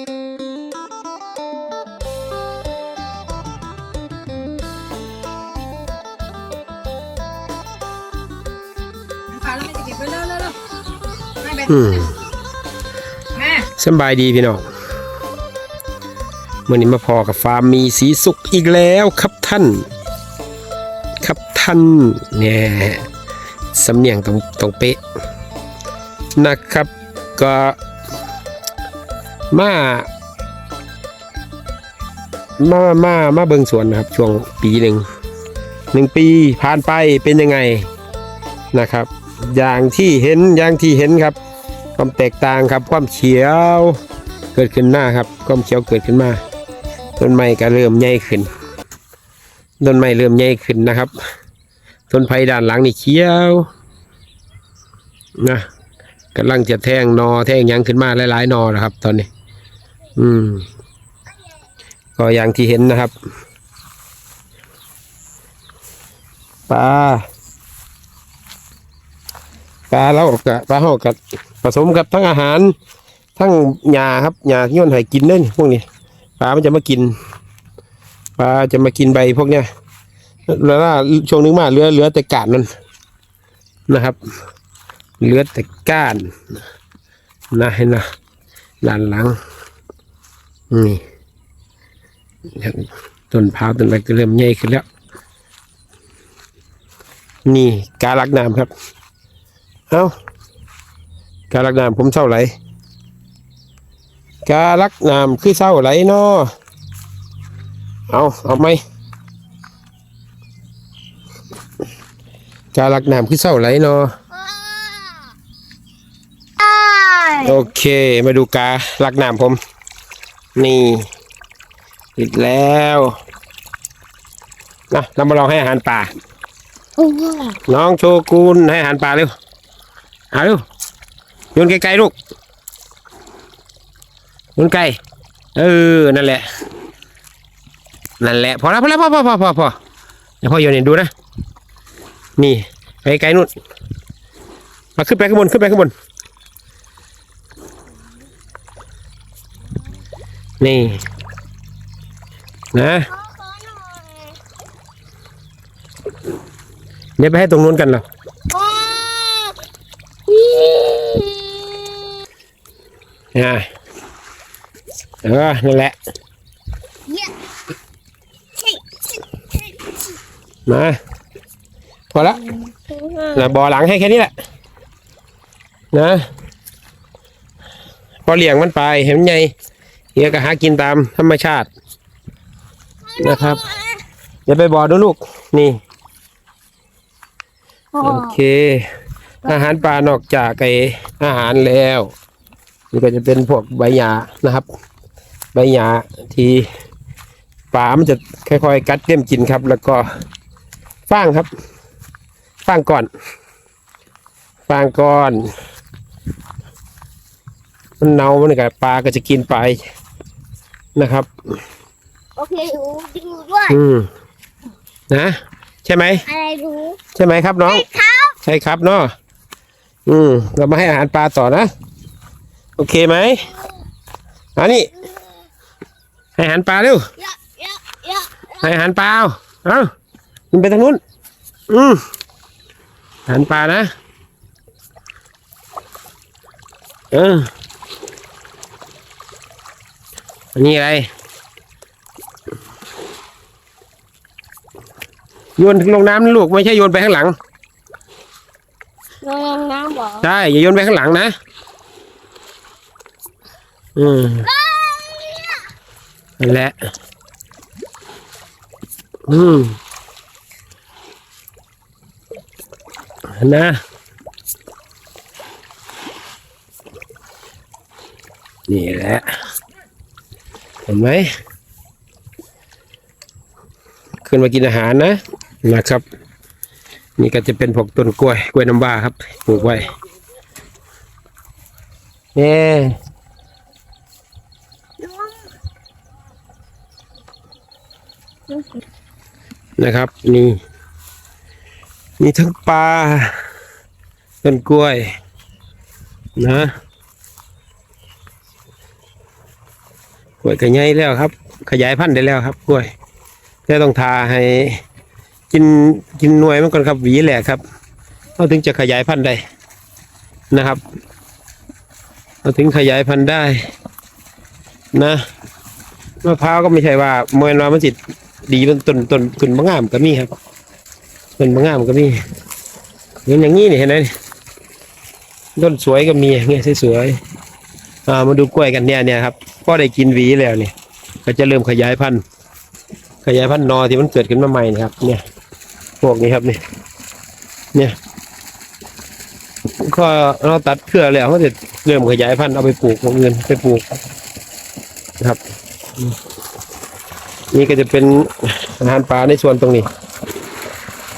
อืมแม่สำบายดีพี่น้องมื่อนี้มาพอกับฟาร์มมีสีสุขอีกแล้วครับท่าน ครับท่านเนี่ยสำเนียงตรงตรงเป๊ะนะครับก็ มามามามาเบิงสวนนะครับ ช่วงปีหนึ่งหนึ่งปีผ่านไปเป็นยังไงนะครับ อย่างที่เห็นอย่างที่เห็นครับ ความแตกต่างครับความเขียวเกิดขึ้นหน้าครับ ความเขียวเกิดขึ้นมาต้นไม้ก็เริ่มใหญ่ขึ้นต้นไม้เริ่มใหญ่ขึ้นนะครับต้นไผ่ด้านหลังนี่เขียวนะกำลังจะแทงนอแทงยังขึ้นมาหลายๆนอนะครับ ตอนนี้ อืม ก็อย่างที่เห็นนะครับปลาปลาเรากับปลาเรากับผสมกับทั้งอาหาร ทั้งหญ้าครับหญ้าที่ย่นให้กินเด้นพวกนี้ปลามันจะมากินปลาจะมากินใบพวกเนี้ยแล้วช่วงนึงมาเหลือเหลือแต่กาดมันนะครับเหลือแต่ก้านนะเห็นนะด้านหลัง นี่ต้นพร้าวต้นอะไรก็เริ่มใหญ่ขึ้นแล้ว นี่กาลักน้ำครับ เอากาลักน้ำผมเศร้าไหลกาลักน้ำคือเศร้าไหลเนาะเอาเอาไหมกาลักน้ำคือเศร้าไหลเนาะโอเค มาดูกาลักน้ำผม นี่ติดแล้วนะเรามาลองให้อาหารป่า น้องโชกุนให้อาหารปลาเร็วเอาเร็วโยนไกลๆลูกโยนไกลเออนั่นแหละ นั่นแหละพอแล้วพอแล้วพอพอพอพอพอเดี๋ยวพ่อโยนให้ดูนะนี่ไปไกลนู่นมาขึ้นไปข้างบนขึ้นไปข้างบน นี่ นะเดี๋ยวไปให้ตรงนู้นกันเหรออ่าเออ นั่นแหละ มา พอละนะบอหลังให้แค่นี้แหละ นะ พอเลี้ยงมันไป เห็นมันไง เฮียก็หากินตามธรรมชาตินะครับอย่าไปบอดูลูกนี่โอเค อาหารปลานอกจากไออาหารแล้วนี่ก็จะเป็นพวกใบหญ้านะครับ ใบหญ้าที่ปลามันจะค่อยๆ กัดเต็มกินครับ แล้วก็ฟางครับฟางก่อนฟางก่อน มันเน่ามันก็ปลาก็จะกินไป นะครับ โอเครู้ดูด้วย อืมนะ ใช่ไหม อะไรรู้ใช่ไหมครับน้องใช่ครับเนาะอืม เรามาให้อาหารปลาต่อนะ โอเคไหมอันนี้ ให้อาหารปลาเร็ว เยอะเยอะเยอะให้อาหารปลาเอาเอามันไปทางนู้น อืมอาหารปลานะ เออ อันนี้อะไรโยนลงน้ำนะลูกไม่ใช่โยนไปข้างหลังน้องน้ำบอกใช่อย่าโยนไปข้างหลังนะ อืมนั่นแหละ อืมนะนี่แหละเห็นไหมขึ้นมากินอาหารนะนะครับ นี่ก็จะเป็นพวกต้นกล้วยกล้วยน้ำว้าครับปลูกไว้เนี่ยนะครับนี่มีทั้งปลาต้นกล้วยนะ กล้วยก็ใหญ่แล้วครับ ขยายพันธุ์ได้แล้วครับกล้วยแต่ต้องทาให้กินกินหน่วยมันก่อนครับหวีแหละครับเราถึงจะขยายพันธุ์ได้นะครับ เราถึงขยายพันธุ์ได้นะมะพร้าวก็ไม่ใช่ว่าเมื่อวานมันจิตดีเป็นต้นต้นต้นมะงามก็มีครับต้นมะงามก็มีเหมือนอย่างนี้นี่เห็นไหมต้นสวยก็มีเงี้ยสวยๆอ่ามาดูกล้วยกันเนี่ยเนี่ยครับ ก็ได้กินหวีแล้วเนี่ยก็จะเริ่มขยายพันธุ์ขยายพันธุ์นอที่มันเกิดขึ้นมาใหม่นะครับ เนี่ยพวกนี้ครับเนี่ยเนี่ยก็เราตัดเครือแล้วก็จะเริ่มขยายพันธุ์เอาไปปลูกพวกเงินไปปลูกนะครับ นี่ก็จะเป็นอาหารปลาในส่วนตรงนี้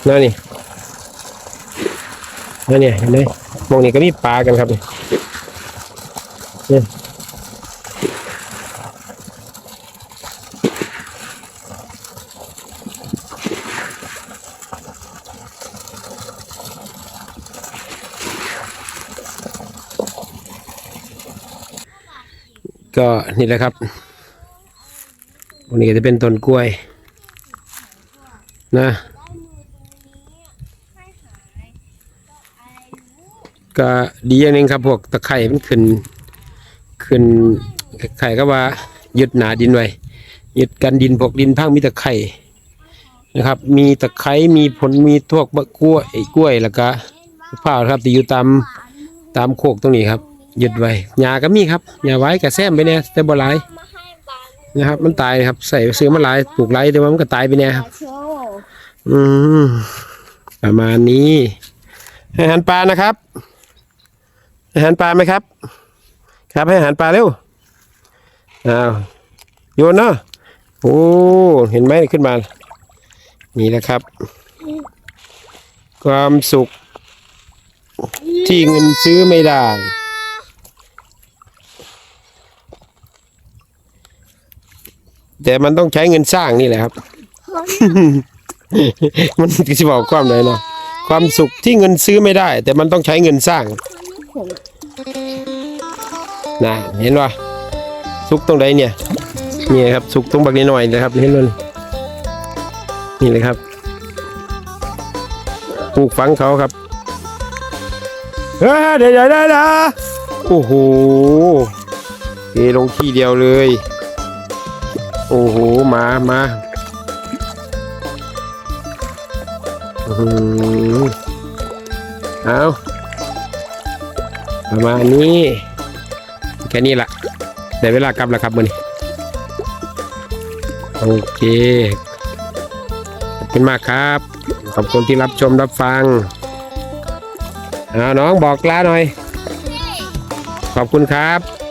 นั่นนี่นั่นเนี่ยเห็นไหมมองนี่ก็มีปลากันครับเนี่ย ก็นี่แหละครับตรงนี้จะเป็นต้นกล้วย นะ ก็ดีอย่างหนึงครับพวกตะไคร่มันขึ้น ขึ้นไข่ก็ว่ายึดหนาดินไว้ยึดกันดินพวกดินพังมีตะไคร่นะครับ มีตะไคร้มีผลมีพวกบะกล้วยกล้วยแล้วก็มะพร้าครับที่อยู่ตามตามโคกตรงนี้ครับ ยึดไว้หญ้าก็มีครับหญ้าไว้กับแซมไปเนี่ยแต่บ่หลายนะครับ มันตายครับ ใส่ซื้อมาหลายปลูกหลายแต่ว่ามันก็ตายไปเนี่ยครับอืมประมาณนี้ให้อาหารปลานะครับให้อาหารปลาไหมครับ ครับให้อาหารปลาเร็วอ้าวโยนเนาะโอ้เห็นไหมขึ้นมา นี่แหละครับ ความสุขที่เงินซื้อไม่ได้ แต่มันต้องใช้เงินสร้างนี่แหละครับ มันจะบอกความไหนนะความสุขที่เงินซื้อไม่ได้ แต่มันต้องใช้เงินสร้างนะเห็นว่าสุขตรงใดเนี่ยนี่ครับสุขตรงบักนี้หน่อยนะครับเห็นมันนี่เลยครับปลูกฝังเขาครับเฮ้ยเดี๋ยวเดี๋ยวเดี๋ยวเดี๋ยวโอ้โหเทลงที่เดียวเลย โอ้โหมามาอือเอาประมาณนี้แค่นี้ละแต่เวลากลับแล้วครับมือนี้โอเค ขอบคุณมากครับ ขอบคุณที่รับชมรับฟังเอาน้องบอกลาหน่อย ขอบคุณครับ